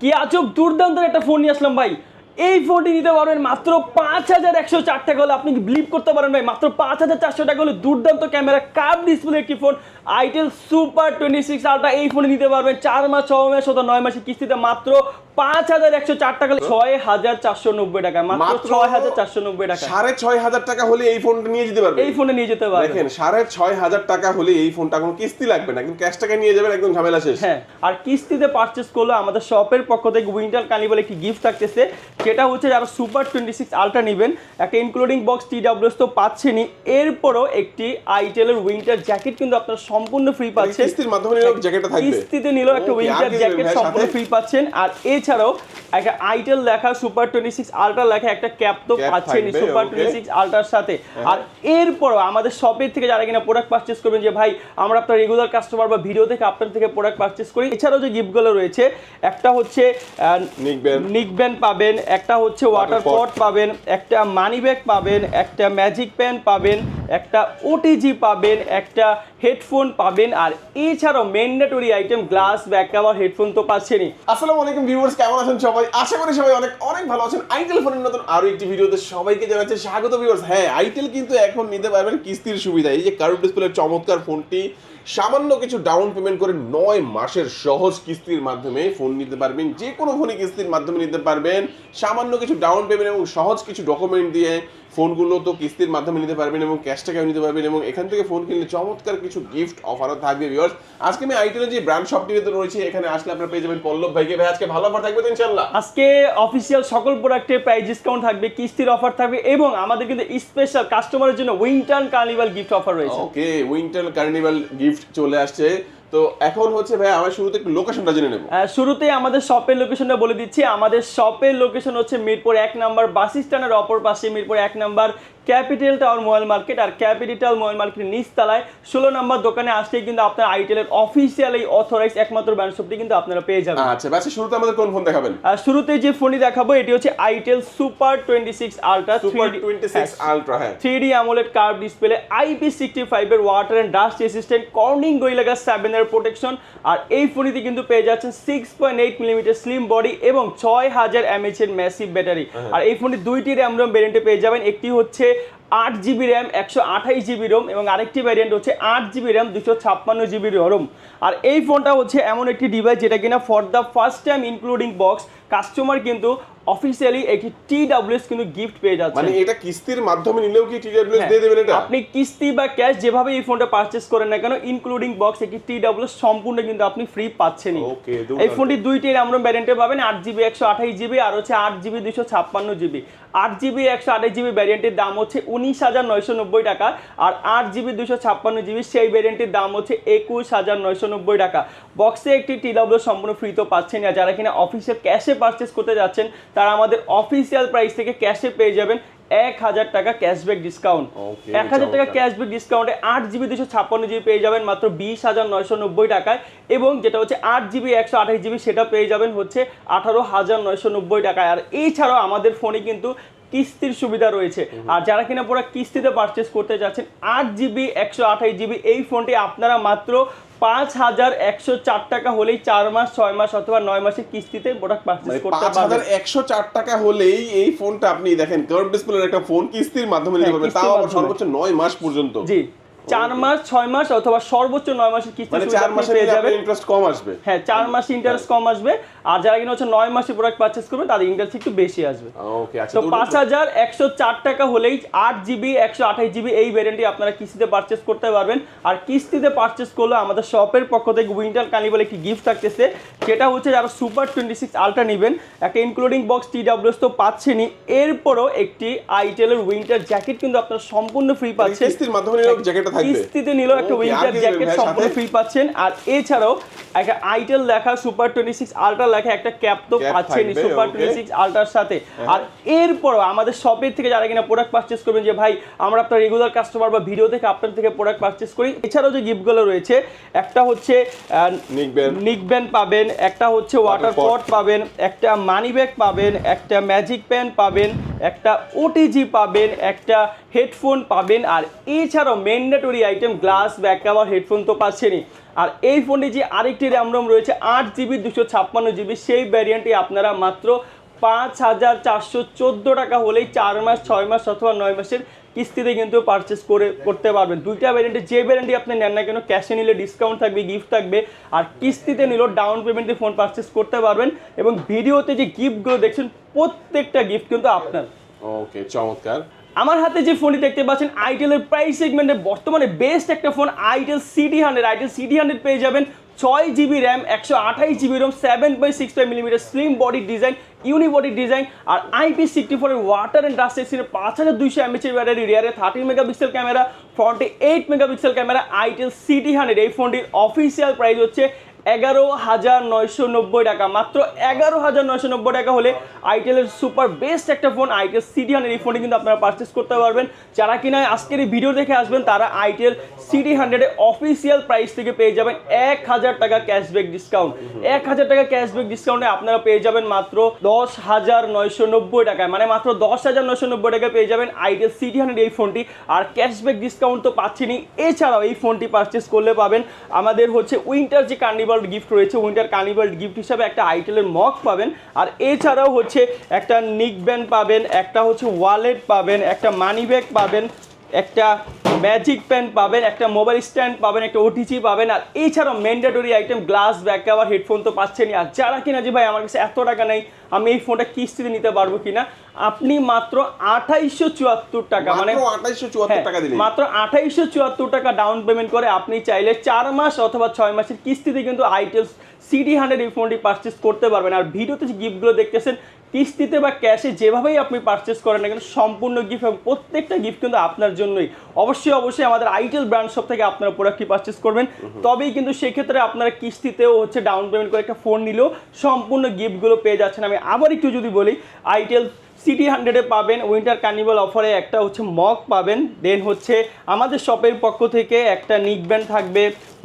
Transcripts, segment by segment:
কি আচক দুর্দান্ত একটা ফোন নিয়ে আসলাম ভাই। এই ফোনটি নিতে পারবেন মাত্র পাঁচ হাজার একশো চার টাকা হলে। আপনি বিলিভ করতে পারেন ভাই? মাত্র পাঁচ হাজার চারশো টাকা হলে দুর্দান্ত ক্যামেরা কাপ ডিসপ্লে একটি phone itel super twenty six ultra এই ফোনে নিতে পারবেন। চার মাস ছ মাস অথবা নয় মাসের কিস্তিতে মাত্র পাঁচ হাজার একশো চার টাকা হলে ছয় হাজার চারশো নব্বই টাকা মাত্র ছয় হাজার চারশো নব্বই টাকা। সাড়ে ছয় হাজার টাকা হলে এই ফোনটা নিয়ে যেতে পারবে এই ফোনে নিয়ে যেতে পারবেন। দেখেন সাড়ে ছয় হাজার টাকা হলে এই ফোনটা কোনো কিস্তি লাগবে না কিন্তু ক্যাশ টাকা নিয়ে যাবেন একদম ঝামেলা শেষ। হ্যাঁ আর কিস্তিতে পারচেস করলে আমাদের শপের পক্ষ থেকে উইন্টার কার্নিভাল একটি গিফট থাকতেছে। সেটা হচ্ছে যারা সুপার টোয়েন্টি সিক্স আলট্রা নেবেন একটা ইনক্লুডিং বক্স টি ডাব্লিউএস তো পাচ্ছেনই। এরপরও একটি আইটেলের উইন্টার জ্যাকেট কিন্তু আপনার সম্পূর্ণ ফ্রি পাচ্ছেন। কিস্তির মাধ্যমে নিলেও জ্যাকেটটা থাকবে। কিস্তিতে নিলেও একটা উইন্টার জ্যাকেট সম্পূর্ণ ফ্রি পাচ্ছেন। আর এছাড়াও একটা আইটেল লেখা সুপার টোয়েন্টি সিক্স আলট্রা লেখা একটা ক্যাপ তো Cap পাচ্ছেনই সুপার. টোয়েন্টি সিক্স আলট্রার সাথে। আর এরপরও আমাদের শপের থেকে যারা কিনা প্রোডাক্ট পারচেস করবেন যে ভাই আমরা আপনার রেগুলার কাস্টমার বা ভিডিও থেকে আপনার থেকে প্রোডাক্ট পারচেস করি এছাড়াও যে গিফটগুলো রয়েছে একটা হচ্ছে নিকবেন। নিক পাবেন একটা হচ্ছে ওয়াটার পট পাবেন একটা মানি ব্যাগ পাবেন একটা ম্যাজিক প্যান পাবেন একটা ওটিজি পাবেন, একটা হেডফোন পাবেন, আর এছাড়াও mandatory item glass back cover headphone তো পাচ্ছেনই। আসসালামু আলাইকুম ভিউয়ার্স কেমন আছেন সবাই? আশা করি সবাই অনেক অনেক ভালো আছেন। আইটেল ফোনের নতুন আরও একটি ভিডিওতে সবাইকে জানাচ্ছি স্বাগত ভিউয়ার্স হ্যাঁ আইটেল কিন্তু এখন নিতে পারবেন কিস্তির সুবিধা। এই যে কার্ভ ডিসপ্লের চমৎকার ফোনটি, সামান্য কিছু ডাউন পেমেন্ট করে নয় মাসের সহজ কিস্তির মাধ্যমে ফোন নিতে পারবেন। যে কোনো ফোনই কিস্তির মাধ্যমে নিতে পারবেন। সামান্য কিছু ডাউন পেমেন্ট এবং সহজ কিছু ডকুমেন্ট দিয়ে ফোনগুলো তো কিস্তির মাধ্যমে নিতে পারবেন এবং ক্যাশ টাকাও নিতে পারবেন এবং এখান থেকে ফোন কিনলে চমৎকার কিছু গিফট অফারও থাকবে ভিউয়ার্স আজকে আমি আইটেলের যে ব্র্যান্ড শপটিতে রয়েছে এখানে আসলে আপনারা পেয়ে যাবেন পল্লব ভাইকে। ভাই আজকে ভালো অফার থাকবে তো ইনশাল্লাহ আজকে অফিসিয়াল সকল প্রোডাক্টে প্রাইস ডিসকাউন্ট থাকবে কিস্তির অফার থাকবে এবং আমাদের কিন্তু স্পেশাল কাস্টমারের জন্য উইন্টার কার্নিভাল গিফট অফার রয়েছে। ওকে উইন্টার কার্নিভাল গিফট চলে আসছে। তো এখন হচ্ছে ভাই আমার শুরুতে একটু লোকেশনটা জেনে নেব। আহ, শুরুতেই আমাদের শপের লোকেশনটা বলে দিচ্ছি। আমাদের শপের লোকেশন হচ্ছে মিরপুর এক নাম্বার বাস স্ট্যান্ডের অপর পাশে মিরপুর এক number capital tower mobile market আর ক্যাপিটাল মোবাইল মার্কেটের নিচতলায় ষোলো নাম্বার দোকানে আসলেই কিন্তু আপনার আইটেলের অফিসিয়াল এই অথরাইজ একমাত্র ব্র্যান্ড শপটি কিন্তু আপনারা পেয়ে যাবেন। আচ্ছা ব্যাস শুরুতে আমাদের কোন ফোন দেখাবেন? শুরুতে যে ফোনটি দেখাবো এটি হচ্ছে itel super twenty six ultra super twenty six ultra হ্যাঁ। Three D AMOLED curve display IP sixty ফাইভের water and dust resistant Corning Gorilla glass সেভেনের প্রোটেকশন আর এই ফোনটিতে কিন্তু পেয়ে যাচ্ছেন six point eight millimetre slim body এবং ছয় হাজার এমএচ এর ম্যাসিভ ব্যাটারি আর এই ফোনটি দুইটি র্যাম রোম ভ্যারিয়েন্টে পেয়ে যাবেন। একটি হচ্ছে আট জিবি র্যাম একশো আঠাইশ জিবি রোম এবং আরেকটি ভ্যারিয়েন্ট হচ্ছে আট জিবি র্যাম দুশো ছাপ্পান্ন জিবি রোম আর এই ফোনটা হচ্ছে এমন একটি ডিভাইস যেটা কিনা for the first time including box customer কিন্তু অফিসিয়ালি একটি টি ডাব্লিউএস কিন্তু গিফট পেয়ে যাচ্ছে মানে এটা কিস্তির মাধ্যমে নিলেও কি টিডব্লিউএস ডাব্লিউএস দিয়ে দেবেন এটা? আপনি কিস্তি বা ক্যাশ যেভাবে এই ফোনটা পারচেজ করেন না কেন ইনক্লুডিং বক্স একটি টি ডাব্লিউ সম্পূর্ণ কিন্তু আপনি ফ্রি পাচ্ছেন এই ফোনটি দুইটি আমরা ভ্যারিয়েন্টে পাবেন আট জিবি একশো আঠাইশ জিবি আর হচ্ছে আট জিবি দুশো ছাপ্পান্ন জিবি আট জিবি একশো আঠাশ জিবি ভ্যারিয়েন্টের দাম হচ্ছে উনিশ হাজার নয়শো নব্বই টাকা আর আট জিবি দুশো ছাপ্পান্ন জিবি সেই ভ্যারিয়েন্টের দাম হচ্ছে একুশ হাজার নয়শো নব্বই টাকা। বক্সে একটি টি ডাব্লিউ সম্পূর্ণ ফ্রি তো পাচ্ছেন আর যারা কিনা অফিসিয়াল ক্যাশে পারচেস করতে যাচ্ছেন, তারা আমাদের অফিসিয়াল প্রাইস থেকে ক্যাশে পেয়ে যাবেন এক হাজার টাকা ক্যাশব্যাক ডিসকাউন্ট এক হাজার টাকা। ক্যাশব্যাক ডিসকাউন্টে আট জিবি দুশো ছাপ্পান্ন জিবি পেয়ে যাবেন মাত্র বিশ হাজার নয়শো নব্বই টাকায় এবং যেটা হচ্ছে আট জিবি একশো আঠাশ জিবি সেটা পেয়ে যাবেন হচ্ছে আঠারো হাজার নয়শো নব্বই টাকায় আর এছাড়াও আমাদের ফোনে কিন্তু কিস্তির সুবিধা রয়েছে। আর যারা কিনা পুরো কিস্তিতে পারচেস করতে যাচ্ছেন আট জিবি একশো আঠাশ জিবি এই ফোনটি আপনারা মাত্র পাঁচ হাজার একশো চার টাকা হলেই চার মাস ছয় মাস অথবা নয় মাসের কিস্তিতে প্রোডাক্ট পারচেস মানে করতে পাঁচ পারবেন হাজার একশো চার টাকা হলেই এই ফোনটা আপনি দেখেন কার্ভ ডিসপ্লের একটা ফোন কিস্তির মাধ্যমে নিতে হ্যাঁ, পারবেন। তাও। সর্বোচ্চ নয় মাস পর্যন্ত। জি। চার মাস ছয় মাস অথবা সর্বোচ্চ নয় মাসের কিস্তি মানে চার মাসের পেয়ে যাবেন। ইন্টারেস্ট কম আসবে। হ্যাঁ চার মাস ইন্টারেস্ট কম আসবে। আর যারা কিনা হচ্ছে নয় মাসে প্রোডাক্ট পারচেস করবে তাদের ইন্টারেস্ট একটু বেশি আসবে। আচ্ছা তো পাঁচ হাজার একশো চার টাকা হলেই আট জিবি একশো আঠাশ জিবি এই ভ্যারিয়েন্টটি আপনারা কিস্তিতে পারচেস করতে পারবেন। আর কিস্তিতে পারচেস করলে আমাদের শপের পক্ষ থেকে উইন্টার কার্নিভাল একটি গিফট থাকতেছে। সেটা হচ্ছে যারা সুপার টোয়েন্টি সিক্স আলট্রা নেবেন একটা ইনক্লুডিং বক্স টি ডাব্লিউএস তো পাচ্ছেনই। এরপরও একটি আইটেলের উইন্টার জ্যাকেট কিন্তু আপনারা সম্পূর্ণ ফ্রি পাচ্ছেন। কিস্তির মাধ্যমে জ্যাকেটটা থাকবে। কিস্তিতে নিলেও একটা উইন্টার জ্যাকেট সম্পূর্ণ ফ্রি পাচ্ছেন। আর এছাড়াও একটা আইটেল লেখা সুপার টোয়েন্টি সিক্স আলট্রা লেখা একটা ক্যাপ তো পাচ্ছেনই সুপার. টোয়েন্টি সিক্স আলট্রার সাথে। আর এরপরও আমাদের শপের থেকে যারা কিনা প্রোডাক্ট পারচেস করবেন যে ভাই আমরা আপনার রেগুলার কাস্টমার বা ভিডিও থেকে আপনার থেকে প্রোডাক্ট পারচেস করি। এছাড়াও যে গিফটগুলো রয়েছে একটা হচ্ছে। নিক ব্যান্ড পাবেন একটা হচ্ছে ওয়াটার পট পাবেন একটা মানি ব্যাগ পাবেন একটা ম্যাজিক পেন পাবেন একটা ওটিজি পাবেন, একটা হেডফোন পাবেন, আর এছাড়াও mandatory item glass back cover headphone তো পাচ্ছেনই। আর এই ফোনে যে আরেকটি র্যাম রোম রয়েছে, আট জিবি দুশো ছাপ্পান্ন জিবি সেই ভ্যারিয়েন্টটি আপনারা মাত্র পাঁচ হাজার চারশো চোদ্দ টাকা হলেই চার মাস, ছয় মাস অথবা নয় মাসের কিস্তিতে কিন্তু পারচেস করে করতে পারবেন। দুইটা ভ্যারিয়েন্টে যে ভ্যারিয়েন্টই আপনি নেন না কেন ক্যাশে নিলে ডিসকাউন্ট থাকবে গিফট থাকবে আর কিস্তিতে নিলেও ডাউন পেমেন্টে ফোন পারচেস করতে পারবেন এবং ভিডিওতে যে গিফটগুলো দেখছেন প্রত্যেকটা গিফট কিন্তু আপনার। ওকে চমৎকার। আমার হাতে যে ফোনটি দেখতে পাচ্ছেন আইটেলের প্রাইস সেগমেন্টে বর্তমানে বেস্ট একটা phone itel city hundred itel city hundred পেয়ে যাবেন ছয় জিবি র্যাম একশো আঠাইশ GB ROM seven point six five millimetre slim body design unibody design আর আইপি সিক্সটি ফোরের ওয়াটার অ্যান্ড ডাস্ট এক্সিনের পাঁচ হাজার দুইশো এমএচের ব্যাটারি রিয়ারে থার্টিন মেগাপিক্সেল ক্যামেরা ফ্রন্টে eight megapixel camera itel city hundred এই ফোনটির অফিসিয়াল প্রাইস হচ্ছে এগারো হাজার নয়শো নব্বই টাকা। মাত্র এগারো হাজার নয়শো নব্বই টাকা হলে আইটেলের সুপার বেস্ট একটা ফোন, আইটেল সিটি হান্ড্রেড এই ফোনটি কিন্তু আপনারা পারচেস করতে পারবেন। যারা কিনা আজকের এই ভিডিও দেখে আসবেন, তারা আইটেল সিটি হান্ড্রেডের অফিসিয়াল প্রাইস থেকে পেয়ে যাবেন এক হাজার টাকা ক্যাশব্যাক ডিসকাউন্ট এক হাজার টাকা ক্যাশব্যাক ডিসকাউন্টে আপনারা পেয়ে যাবেন মাত্র দশ হাজার নয়শো নব্বই টাকায়। মানে মাত্র দশ হাজার নয়শো নব্বই টাকায় পেয়ে যাবেন আইটেল সিটি হান্ড্রেড এই ফোনটি। আর ক্যাশব্যাক ডিসকাউন্ট তো পাচ্ছেনই। এছাড়াও এই ফোনটি পারচেস করলে পাবেন আমাদের হচ্ছে উইন্টার যে কার্নিভাল গিফট রয়েছে উইন্টার কার্নিভাল গিফট হিসাবে একটা আইটেলের মগ পাবেন। আর এছাড়াও হচ্ছে একটা নিক ব্যান্ড পাবেন, একটা হচ্ছে ওয়ালেট পাবেন, একটা মানি ব্যাগ পাবেন। একটা ম্যাজিক পেন পাবেন একটা মোবাইল স্ট্যান্ড পাবেন একটা ওটিজি পাবেন আর এছাড়াও mandatory item glass back cover headphone তো পাচ্ছেনই। আর যারা কিনা যে ভাই আমার কাছে এত টাকা নেই আমি এই ফোনটা কিস্তিতে নিতে পারব কিনা? আপনি মাত্র আঠাইশশো চুয়াত্তর টাকা মানে মাত্র আঠাইশশো চুয়াত্তর হ্যাঁ, টাকা মাত্র আঠাইশশো চুয়াত্তর টাকা ডাউন পেমেন্ট করে আপনি চাইলে চার মাস অথবা ছয় মাসের কিস্তিতে কিন্তু আইটেল সিডি হান্ড্রেড এই ফোনটি পারচেস করতে পারবেন। আর ভিডিওতে যে গিফটগুলো দেখতেছেন কিস্তিতে বা ক্যাশে যেভাবেই আপনি পারচেস করেন না কেন সম্পূর্ণ গিফট এবং প্রত্যেকটা গিফট কিন্তু আপনার জন্যই। অবশ্যই অবশ্যই আমাদের আইটেল ব্র্যান্ড শপ থেকে আপনারা প্রোডাক্টটি পারচেস করবেন। তবেই কিন্তু সেক্ষেত্রে আপনারা কিস্তিতেও হচ্ছে ডাউন পেমেন্ট করে একটা ফোন নিলেও সম্পূর্ণ গিফটগুলো পেয়ে যাচ্ছেন। আমি আবার একটু যদি বলি আইটেল সিটি হান্ড্রেডে পাবেন উইন্টার কার্নিভাল অফারে একটা হচ্ছে মগ পাবেন দেন হচ্ছে আমাদের শপের পক্ষ থেকে একটা নিক ব্যান্ড থাকবে,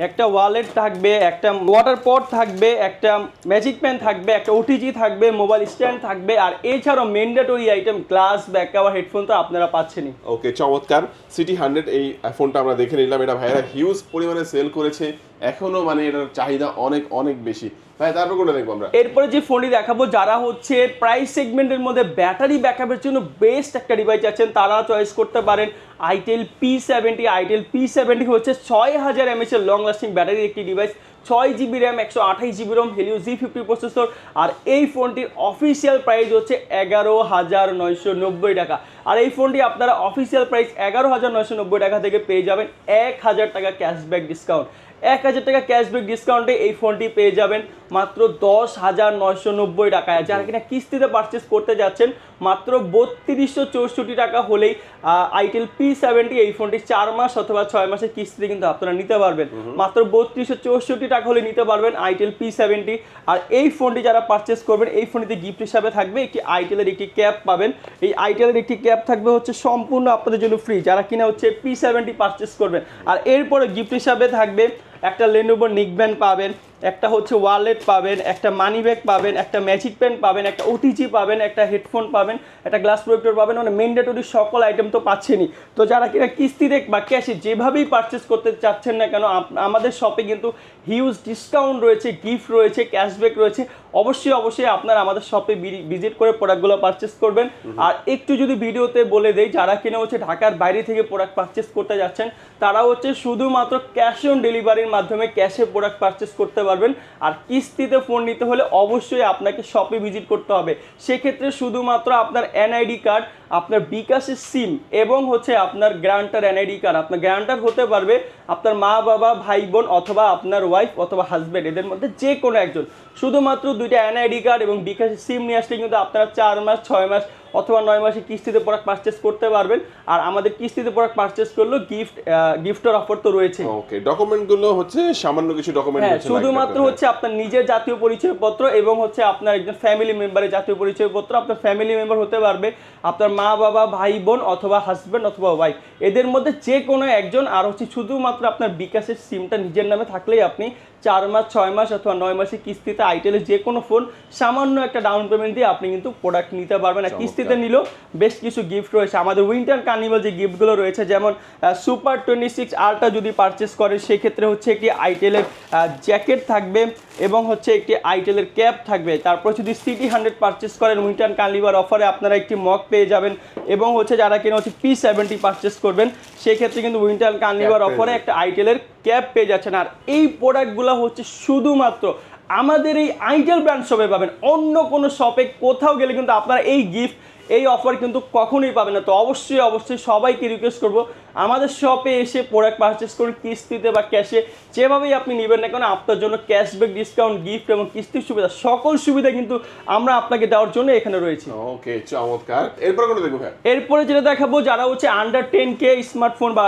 একটা ওয়ালেট থাকবে, একটা ওয়াটার পট থাকবে, একটা ম্যাজিক পেন থাকবে, একটা ওটিজি থাকবে মোবাইল স্ট্যান্ড থাকবে, আর এছাড়াও mandatory item glass back cover headphone তো আপনারা পাচ্ছেনই। ওকে চমৎকার। সিটি হান্ড্রেড এই ফোনটা আমরা দেখে নিলাম। এটা ভাইরা হিউজ পরিমাণে সেল করেছে। এখনও মানে এটার চাহিদা অনেক অনেক বেশি। ভাই, তারপর কোনটা দেখব আমরা? এরপরে যে ফোনটি দেখাবো, যারা হচ্ছে প্রাইস সেগমেন্টের মধ্যে ব্যাটারি ব্যাকআপের জন্য বেস্ট একটা ডিভাইস আছেন তারা চয়েস করতে পারেন itel P seventy itel P seventy হচ্ছে ছয় হাজার এমএচ এর লং লাস্টিং ব্যাটারির একটি ডিভাইস ছয় জিবি র্যাম একশো আঠাইশ GB ROM Helio G fifty processor আর এই ফোনটির অফিসিয়াল প্রাইস হচ্ছে এগারো হাজার নয়শো নব্বই টাকা। আর এই ফোনটি আপনারা অফিসিয়াল প্রাইস এগারো হাজার নয়শো নব্বই টাকা থেকে পেয়ে যাবেন এক হাজার টাকা ক্যাশব্যাক ডিসকাউন্ট এক হাজার টাকা ক্যাশব্যাক ডিসকাউন্টে এই ফোনটি পেয়ে যাবেন। মাত্র দশ হাজার নয়শো নব্বই টাকায়। যারা কিনা কিস্তিতে পারচেস করতে যাচ্ছেন মাত্র বত্রিশশো চৌষট্টি টাকা হলেই আইটেল পি সেভেন্টি এই ফোনটি চার মাস অথবা ছয় মাসের কিস্তিতে কিন্তু আপনারা নিতে পারবেন। মাত্র বত্রিশশো চৌষট্টি টাকা হলে নিতে পারবেন আইটেল পি সেভেন্টি আর এই ফোনটি যারা পারচেস করবেন এই ফোনটিতে গিফট হিসাবে থাকবে একটি আইটেলের একটি ক্যাপ পাবেন। এই আইটেলের একটি ক্যাপ থাকবে হচ্ছে সম্পূর্ণ আপনাদের জন্য ফ্রি যারা কিনা হচ্ছে পি সেভেন্টি পারচেস করবেন। আর এরপরে গিফট হিসাবে থাকবে একটা লেনোভো নিকব্যান্ড পাবেন। একটা হচ্ছে ওয়ালেট পাবেন একটা মানি ব্যাগ পাবেন একটা ম্যাজিক পেন পাবেন একটা ওটিজি পাবেন একটা হেডফোন পাবেন একটা গ্লাস প্রোজেক্টর পাবেন মানে ম্যান্ডেটরি সকল আইটেম তো পাচ্ছেনই। তো যারা কিনা কিস্তিতে বা ক্যাশে যেভাবেই পারচেস করতে চাচ্ছেন না কেন আমাদের শপে কিন্তু হিউজ ডিসকাউন্ট রয়েছে গিফট রয়েছে ক্যাশব্যাক রয়েছে। অবশ্যই অবশ্যই আপনারা আমাদের শপে ভিজিট করে প্রোডাক্টগুলো পারচেস করবেন। আর একটু যদি ভিডিওতে বলে দেই যারা কিনা হচ্ছে ঢাকার বাইরে থেকে প্রোডাক্ট পারচেস করতে যাচ্ছেন তারা হচ্ছে শুধুমাত্র ক্যাশ অন ডেলিভারির মাধ্যমে ক্যাশে প্রোডাক্ট পারচেস করতে পারবেন। আর কিস্তিতে ফোন নিতে হলে অবশ্যই আপনাকে শপে ভিজিট করতে হবে। সেক্ষেত্রে শুধুমাত্র আপনার এনআইডি কার্ড আপনার বিকাশের সিম এবং হচ্ছে আপনার গ্রান্টার এনআইডি কার্ড আপনার গ্রান্টার হতে পারবে আপনার মা, বাবা, ভাই, বোন অথবা আপনার ওয়াইফ অথবা হাজব্যান্ড এদের মধ্যে যে কোনো একজন। শুধুমাত্র দুইটা এনআইডি কার্ড এবং বিকাশের সিম নিয়ে আসলে কিন্তু আপনারা চার মাস, ছয় মাস অথবা নয় মাসে কিস্তিতে প্রোডাক্ট পারচেস করতে পারবেন। আর আমাদের কিস্তিতে প্রোডাক্ট পারচেস করলেও গিফট গিফটের অফার তো রয়েছে। ওকে ডকুমেন্টগুলো হচ্ছে সামান্য কিছু ডকুমেন্ট হ্যাঁ শুধুমাত্র হচ্ছে আপনার নিজের জাতীয় পরিচয়পত্র এবং হচ্ছে আপনার একজন ফ্যামিলি মেম্বারের জাতীয় পরিচয়পত্র। আপনার ফ্যামিলি মেম্বার হতে পারবে আপনার মা বাবা ভাই বোন অথবা হাজবেন্ড অথবা ওয়াইফ এদের মধ্যে যে কোনো একজন আর হচ্ছে শুধুমাত্র আপনার বিকাশের সিমটা নিজের নামে থাকলেই আপনি চার মাস ছয় মাস অথবা নয় মাসের কিস্তিতে আইটেলের যে কোনো ফোন সামান্য একটা ডাউন পেমেন্ট দিয়ে আপনি কিন্তু প্রোডাক্ট নিতে পারবেন। আর কিস্তিতে নিলেও বেশ কিছু গিফট রয়েছে। আমাদের উইন্টার কার্নিভাল যে গিফটগুলো রয়েছে যেমন সুপার টোয়েন্টি সিক্স আরটা যদি পারচেস করেন সেক্ষেত্রে হচ্ছে একটি আইটেলের জ্যাকেট থাকবে এবং হচ্ছে একটি আইটেলের ক্যাপ থাকবে। তারপর যদি সিটি হান্ড্রেড পারচেস করেন উইন্টার কার্নিভাল অফারে আপনারা একটি মগ পেয়ে যাবেন এবং হচ্ছে যারা কিনা হচ্ছে পি সেভেন্টি পারচেস করবেন সেক্ষেত্রে কিন্তু উইন্টার কার্নিভাল অফারে একটা আইটেলের ক্যাপ পেয়ে যাচ্ছেন। আর এই প্রোডাক্টগুলো হচ্ছে শুধুমাত্র আমাদের এই আইটেল ব্র্যান্ড শপে পাবেন। অন্য কোনো শপে কোথাও গেলে কিন্তু আপনারা এই গিফট এই অফার কিন্তু কখনোই পাবেন না। তো অবশ্যই অবশ্যই সবাইকে রিকোয়েস্ট করব আমাদের শপে এসে প্রোডাক্ট পারচেস করুন কিস্তিতে বা ক্যাশে যেভাবেই আপনি নেবেন না কেন আপনার জন্য ক্যাশব্যাক ডিসকাউন্ট গিফট এবং কিস্তির সুবিধা সকল সুবিধা কিন্তু আমরা আপনাকে দেওয়ার জন্য এখানে রয়েছি। ওকে চমৎকার। এরপর কোনটা দেখব এরপরে যেটা দেখাবো যারা হচ্ছে আন্ডার টেন কে স্মার্টফোন বা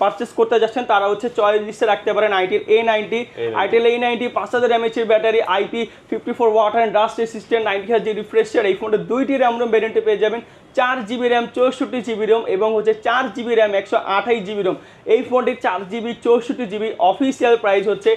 পারচেস করতে যাচ্ছেন তারা হচ্ছে চয়েস লিস্টে রাখতে পারেন আইটির A ninety itel A ninety পাঁচ হাজার এমএচের battery IP fifty four water and dust resistant ninety হাজার জি রিফ্রেশার এই ফোনটা দুইটি র্যাম রোম ভ্যারিয়েন্টে পেয়ে যাবেন। চার জিবি র্যাম চৌষট্টি জিবি রোম এবং হচ্ছে চার জিবি র্যাম একশো আঠাইশ জিবি রোম এই ফোনটির চার জিবি চৌষট্টি জিবি অফিসিয়াল প্রাইস হচ্ছে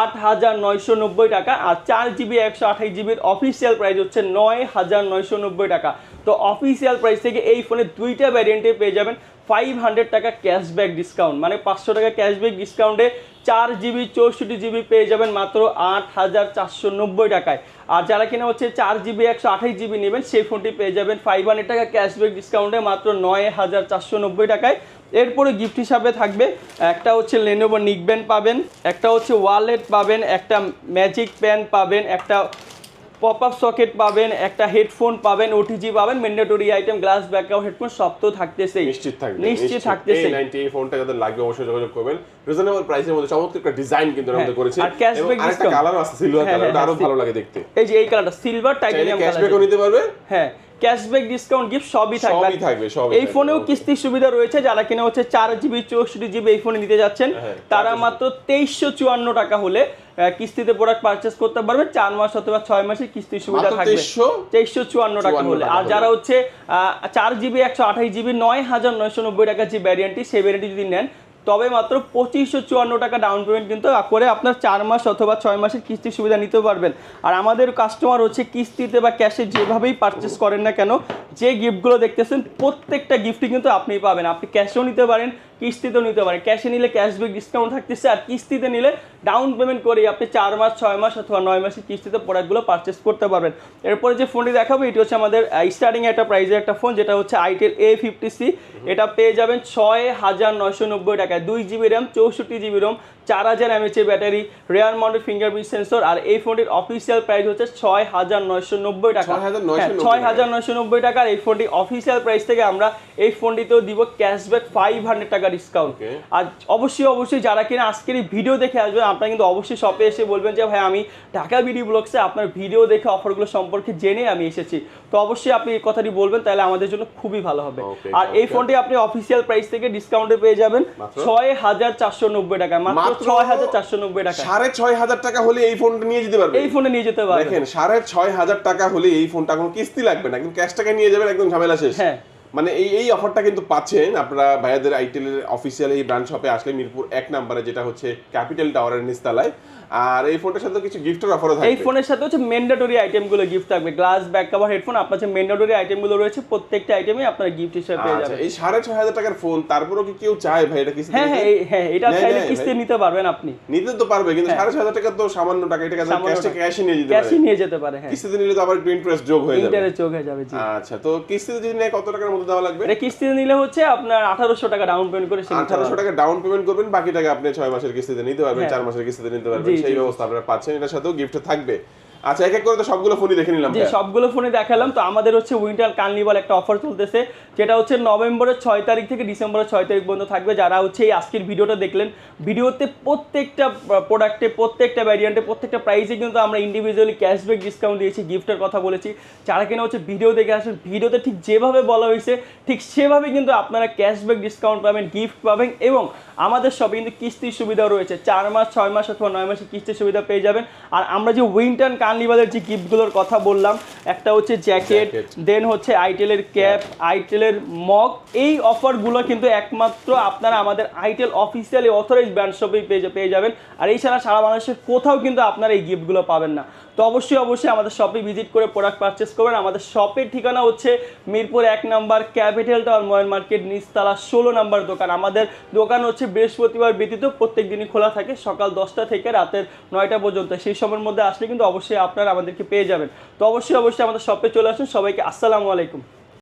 আট হাজার নয়শো নব্বই টাকা আর চার জিবি একশো আঠাশ জিবির অফিসিয়াল প্রাইস হচ্ছে নয় হাজার নয়শো নব্বই টাকা। তো অফিসিয়াল প্রাইস থেকে এই ফোনে দুইটা ভ্যারিয়েন্টে পেয়ে যাবেন ফাইভ হান্ড্রেড টাকা ক্যাশব্যাক ডিসকাউন্ট মানে পাঁচশো টাকা ক্যাশব্যাক ডিসকাউন্টে চার জিবি চৌষট্টি জিবি পেয়ে যাবেন মাত্র আট হাজার চারশো নব্বই টাকায়। আর যারা কিনা হচ্ছে চার জিবি একশো আঠাশ জিবি নেবেন, সেই ফোনটি পেয়ে যাবেন ফাইভ টাকা ক্যাশব্যাক ডিসকাউন্টে মাত্র নয় হাজার চারশো নব্বই টাকায়। এরপরে গিফট হিসাবে থাকবে, একটা হচ্ছে লেনোভো নিকবেন পাবেন, একটা হচ্ছে ওয়ালেট পাবেন, একটা ম্যাজিক প্যান পাবেন, একটা পপ আপ সকেট পাবেন একটা হেডফোন পাবেন ওটিজি পাবেন mandatory item glass backup headphone সব তো থাকতেছে নিশ্চিত থাকবে নিশ্চিত থাকতেছে এই 90 এই ফোনটা যাদের লাগবে অবশ্যই যোগাযোগ করবেন। রিজনেবল প্রাইসের মধ্যে চমৎকার একটা ডিজাইন কিন্তু আমরা করেছি হ্যাঁ, আর ক্যাশব্যাক ডিসকাউন্ট কালার আছে সিলভার হ্যাঁ, কালার হ্যাঁ, আরও ভালো লাগে দেখতে। এই যে এই কালারটা সিলভার টাইটেনিয়াম কালার ক্যাশব্যাকও নিতে পারবে। হ্যাঁ ক্যাশব্যাক ডিসকাউন্ট গিফট সবই থাকবে। সবই থাকবে, এই ফোনেও কিস্তির সুবিধা রয়েছে যারা কিনা হচ্ছে চার জিবি চৌষট্টি জিবি এই ফোনে নিতে যাচ্ছেন হ্যাঁ, তারা মাত্র তেইশশো চুয়ান্ন টাকা হলে কিস্তিতে প্রোডাক্ট পারচেস করতে পারবে চার মাস অথবা ছয় মাসের কিস্তির সুবিধা থাকবে। 2300 তেইশশো চুয়ান্ন টাকা হলে। আর যারা হচ্ছে আহ, চার জিবি একশো আঠাশ জিবি নয় হাজার নয়শো নব্বই টাকা যে ভ্যারিয়েন্টটি সেই ভ্যারিয়েন্টটি যদি নেন তবে মাত্র পঁচিশশো চুয়ান্ন টাকা ডাউন পেমেন্ট কিন্তু করে আপনার চার মাস অথবা ছয় মাসের কিস্তির সুবিধা নিতে পারবেন। আর আমাদের কাস্টমার হচ্ছে কিস্তিতে বা ক্যাশে যেভাবেই পারচেস করেন না কেন, যে গিফটগুলো দেখতেছেন, প্রত্যেকটা গিফটই কিন্তু আপনি পাবেন। আপনি ক্যাশেও নিতে পারেন কিস্তিতেও নিতে পারেন ক্যাশে নিলে ক্যাশব্যাক ডিসকাউন্ট থাকতেছে আর কিস্তিতে নিলে ডাউন পেমেন্ট করে আপনি চার মাস ছয় মাস অথবা নয় মাসের কিস্তিতে প্রোডাক্টগুলো পারচেস করতে পারবেন। এরপরে যে ফোনটি দেখাবো এটি হচ্ছে আমাদের স্টার্টিং একটা প্রাইজের একটা ফোন যেটা হচ্ছে আইটেল এ ফিফটি সি এটা পেয়ে যাবেন ছয় হাজার নয়শো নব্বই টাকায়। দুই জিবি র্যাম চৌষট্টি জিবি রোম চার হাজার এমএচের battery rear mounted fingerprint sensor আর এই ফোনটির অফিসিয়াল প্রাইস হচ্ছে ছয় হাজার নয়শো নব্বই টাকা। 6,990 হ্যাঁ, ছয় হাজার নয়শো নব্বই টাকার এই ফোনটি অফিসিয়াল প্রাইস থেকে আমরা এই ফোনটিতেও দিব ক্যাশব্যাক ফাইভ হান্ড্রেড টাকা ডিসকাউন্ট আর অবশ্যই অবশ্যই যারা কিনা আজকের এই ভিডিও দেখে আসবেন আপনারা কিন্তু অবশ্যই শপে এসে বলবেন যে ভাই আমি ঢাকা বিডি ব্লগসে আপনার ভিডিও দেখে অফারগুলো সম্পর্কে জেনে আমি এসেছি। তো অবশ্যই আপনি এই কথাটি বলবেন তাহলে আমাদের জন্য খুবই ভালো হবে। আর এই ফোনটি আপনি অফিসিয়াল প্রাইস থেকে ডিসকাউন্টে পেয়ে যাবেন ছয় হাজার চারশো নব্বই টাকা মাত্র ছয় হাজার চারশো নব্বই টাকা সাড়ে ছয় হাজার টাকা হলে এই ফোনটা নিয়ে যেতে পারবে? এই ফোনে নিয়ে যেতে পারবেন দেখেন সাড়ে ছয় হাজার টাকা হলে এই ফোনটা কোনো কিস্তি লাগবে না কিন্তু ক্যাশ টাকা নিয়ে যাবেন একদম ঝামেলা শেষ। হ্যাঁ। মানে এই এই অফারটা কিন্তু পাচ্ছেন আপনারা ভাইয়াদের আইটেলের অফিসিয়াল এই ব্রাঞ্চ শপে আসলে মিরপুর এক নাম্বারে, যেটা হচ্ছে ক্যাপিটাল টাওয়ারের নিচতলায়। আর এই ফোনটার সাথে কিছু গিফটের অফারও এই ফোনের সাথে হচ্ছে ম্যান্ডেটরি আইটেমগুলো গিফট থাকবে। গ্লাস ব্যাক কভার হেডফোন আপনার যে ম্যান্ডেটরি আইটেমগুলো রয়েছে প্রত্যেকটা আপনারা গিফট হিসেবে পেয়ে আচ্ছা যাবেন। এই সাড়ে ছয় হাজার টাকার ফোন তারপরেও কি কেউ চায় ভাই? এটা কিস্তি হ্যাঁ হ্যাঁ হ্যাঁ এটা চাইলে কিস্তি নিতে পারবেন আপনি। নিতে তো পারবে কিন্তু হ্যাঁ। সাড়ে ছয় হাজার টাকা তো সামান্য টাকা এটা ক্যাশে ক্যাশে নিয়ে যেতে পারে? ক্যাশই নিয়ে যেতে পারে হ্যাঁ। কিস্তিতে নিলে তো আবার একটু ইন্টারেস্ট যোগ হয়ে যাবে। ইন্টারেস্ট যোগ হয়ে যাবে জি। আচ্ছা তো কিস্তিতে যদি নেয় কত টাকার মতো দেওয়া লাগবে? এটা কিস্তিতে নিলে হচ্ছে আপনার আঠারোশো টাকা ডাউন পেমেন্ট করে সে নিতে আঠারোশো পারবেন। টাকা ডাউন পেমেন্ট করবেন বাকি টাকা আপনি ছয় মাসের কিস্তিতে নিতে পারবেন হ্যাঁ। চার মাসের কিস্তিতে নিতে পারবেন। সেই। ব্যবস্থা আপনারা পাচ্ছেন এটার সাথেও গিফট থাকবে আচ্ছা এক এক করে তো সবগুলো ফোনই দেখে নিলাম যে সবগুলো ফোনে দেখালাম। তো আমাদের হচ্ছে উইন্টার কার্নিভাল একটা অফার চলতেছে যেটা হচ্ছে নভেম্বরের ছয় তারিখ থেকে ডিসেম্বরের ছয় তারিখ পর্যন্ত থাকবে। যারা হচ্ছে এই আজকের ভিডিওটা দেখলেন ভিডিওতে প্রত্যেকটা প্রোডাক্টে প্রত্যেকটা ভ্যারিয়েন্টে প্রত্যেকটা প্রাইসে কিন্তু আমরা ইন্ডিভিজুয়ালি ক্যাশব্যাক ডিসকাউন্ট দিয়েছি গিফটের কথা বলেছি। যারা কিনা হচ্ছে ভিডিও দেখে আসেন ভিডিওতে ঠিক যেভাবে বলা হয়েছে ঠিক সেভাবে কিন্তু আপনারা ক্যাশব্যাক ডিসকাউন্ট পাবেন গিফট পাবেন এবং আমাদের সবে কিন্তু কিস্তির সুবিধাও রয়েছে। চার মাস ছয় মাস অথবা নয় মাসে কিস্তির সুবিধা পেয়ে যাবেন। আর আমরা যে উইন্টার কার্নিভালের যে গিফটগুলোর কথা বললাম একটা হচ্ছে জ্যাকেট দেন হচ্ছে আইটেলের ক্যাপ আইটেলের মগ। এই অফারগুলো কিন্তু একমাত্র আপনারা আমাদের আইটেল অফিসিয়ালি অথরাইজ ব্র্যান্ড শপেই পেয়ে পেয়ে যাবেন। আর এই ছাড়া সারা বাংলাদেশের কোথাও কিন্তু আপনারা এই গিফটগুলো পাবেন না। তো অবশ্যই অবশ্যই আমাদের শপে ভিজিট করে প্রোডাক্ট পারচেস করবেন। আমাদের শপের ঠিকানা হচ্ছে মিরপুর এক নম্বর ক্যাপিটাল টাওয়ার ময়ন মার্কেট নিচতলা ষোলো নম্বর দোকান। আমাদের দোকান হচ্ছে বৃহস্পতিবার ব্যতীত প্রত্যেক দিনই খোলা থাকে, সকাল দশটা থেকে রাতের নয়টা পর্যন্ত। সেই সময়ের মধ্যে আসলে কিন্তু অবশ্যই আপনারা আমাদেরকে পেয়ে যাবেন। তো অবশ্যই অবশ্যই আমাদের শপে চলে আসুন। সবাইকে আসসালামু আলাইকুম।